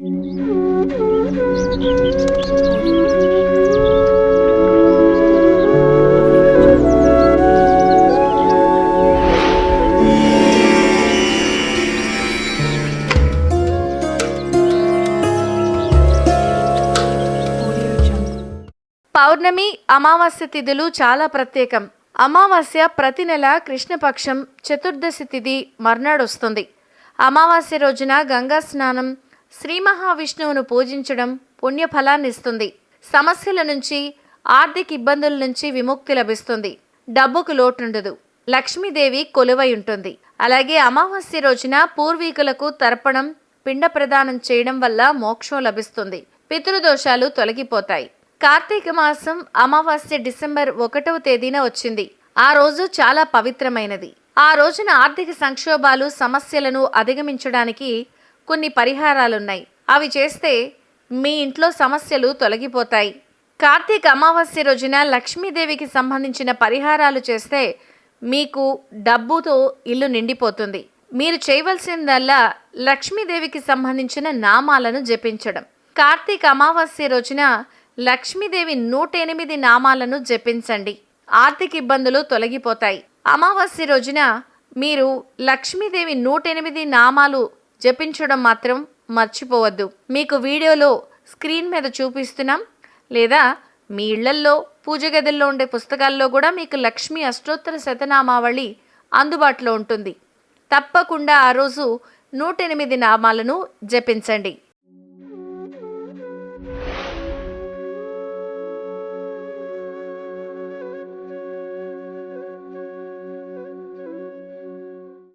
పౌర్ణమి అమావాస్య తిథులు చాలా ప్రత్యేకం. అమావాస్య ప్రతి నెల కృష్ణపక్షం చతుర్దశి తిథి మర్నాడు వస్తుంది అమావాస్య రోజున గంగా స్నానం శ్రీ మహావిష్ణువును పూజించడం పుణ్యఫలాన్ని ఇస్తుంది సమస్యల నుంచి ఆర్థిక ఇబ్బందుల నుంచి విముక్తి లభిస్తుంది. డబ్బుకు లోటుండదు. లక్ష్మీదేవి కొలువై ఉంటుంది అలాగే అమావాస్య రోజున పూర్వీకులకు తర్పణం పిండ ప్రదానం చేయడం వల్ల మోక్షం లభిస్తుంది. పితృదోషాలు తొలగిపోతాయి. కార్తీక మాసం అమావాస్య డిసెంబర్ ఒకటవ తేదీన వచ్చింది. ఆ రోజు చాలా పవిత్రమైనది. ఆ రోజున ఆర్థిక సంక్షోభాలు సమస్యలను అధిగమించడానికి కొన్ని పరిహారాలున్నాయి. అవి చేస్తే మీ ఇంట్లో సమస్యలు తొలగిపోతాయి. కార్తీక అమావాస్య రోజున లక్ష్మీదేవికి సంబంధించిన పరిహారాలు చేస్తే మీకు డబ్బుతో ఇల్లు నిండిపోతుంది. మీరు చేయవలసిందల్లా లక్ష్మీదేవికి సంబంధించిన నామాలను జపించడం. కార్తీక అమావాస్య రోజున లక్ష్మీదేవి నూట ఎనిమిది నామాలను జపించండి. ఆర్థిక ఇబ్బందులు తొలగిపోతాయి. అమావాస్య రోజున మీరు లక్ష్మీదేవి నూట ఎనిమిది నామాలు జపించడం మాత్రం మర్చిపోవద్దు. మీకు వీడియోలో స్క్రీన్ మీద చూపిస్తున్నాం. లేదా మీ ఇళ్ళల్లో పూజ గదుల్లో ఉండే పుస్తకాల్లో కూడా మీకు లక్ష్మీ అష్టోత్తర శతనామావళి అందుబాటులో ఉంటుంది. తప్పకుండా ఆ రోజు నూట ఎనిమిది నామాలను జపించండి.